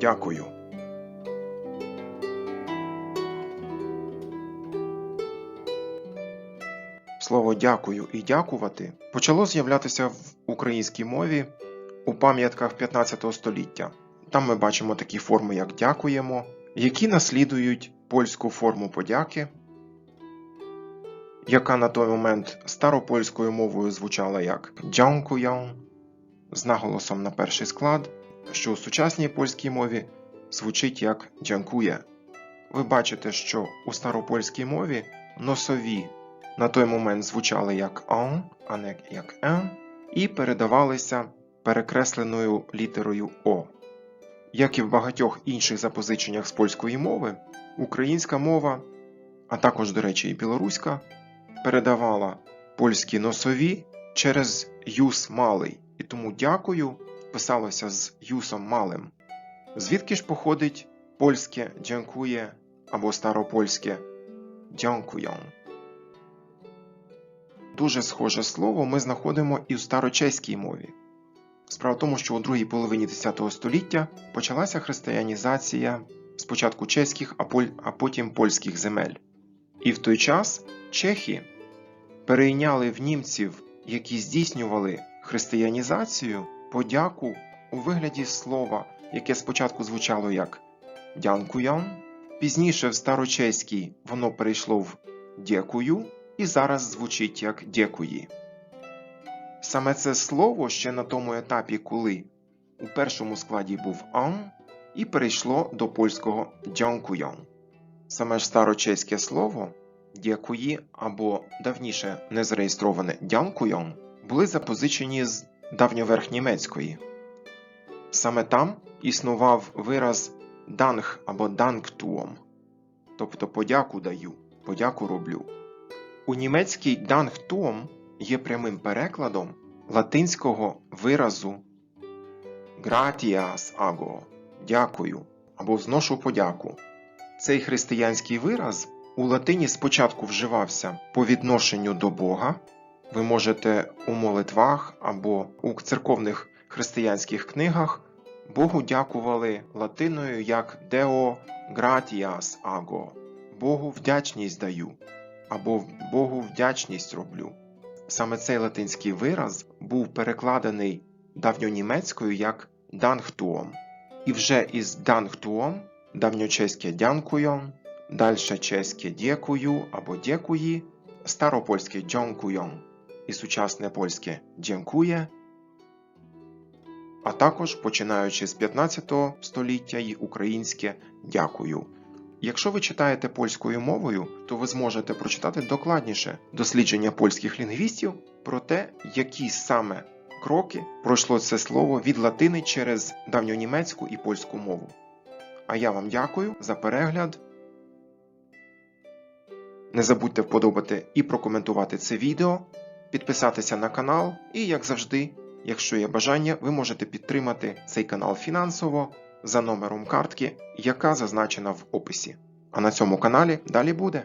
Дякую. Слово дякую і дякувати почало з'являтися в українській мові у пам'ятках 15 століття. Там ми бачимо такі форми, як дякуємо, які наслідують польську форму подяки, яка на той момент старопольською мовою звучала як «дякую», з наголосом на перший склад, що у сучасній польській мові звучить як «дякує». Ви бачите, що у старопольській мові носові на той момент звучали як «ан», а не як «ен», і передавалися перекресленою літерою О. Як і в багатьох інших запозиченнях з польської мови, українська мова, а також, до речі, і білоруська, передавала польські носові через юс малий, і тому дякую писалося з юсом малим. Звідки ж походить польське дякує або старопольське дякуєм? Дуже схоже слово ми знаходимо і в старочеській мові. Справа в тому, що у другій половині X століття почалася християнізація спочатку чеських, а потім польських земель. І в той час чехи перейняли в німців, які здійснювали християнізацію, подяку у вигляді слова, яке спочатку звучало як дянкуян, пізніше в старочеській воно перейшло в дякую і зараз звучить як дякуї. Саме це слово ще на тому етапі, коли у першому складі був ан, і перейшло до польського дякуян. Саме ж старочеське слово дякуї або давніше незареєстроване дянкуйон були запозичені з давньоверхнімецької. Саме там існував вираз данг або дангтуом, тобто подяку даю, подяку роблю. У німецькій дангтуом є прямим перекладом латинського виразу gratias ago дякую або зношу подяку. Цей християнський вираз у латині спочатку вживався по відношенню до Бога. Ви можете у молитвах або у церковних християнських книгах Богу дякували латиною як Deo gratias ago Богу вдячність даю або Богу вдячність роблю. Саме цей латинський вираз був перекладений давньонімецькою як дангтуом. І вже із дангтуом давньочеське дянкуйон, дальше чеське дєкую або дєкуї, старопольське дьонкуйон і сучасне польське дєнкує, а також починаючи з 15 століття і українське дякую. Якщо ви читаєте польською мовою, то ви зможете прочитати докладніше дослідження польських лінгвістів про те, які саме кроки пройшло це слово від латини через давньонімецьку і польську мову. А я вам дякую за перегляд. Не забудьте вподобати і прокоментувати це відео, підписатися на канал, і, як завжди, якщо є бажання, ви можете підтримати цей канал фінансово за номером картки, яка зазначена в описі. А на цьому каналі далі буде.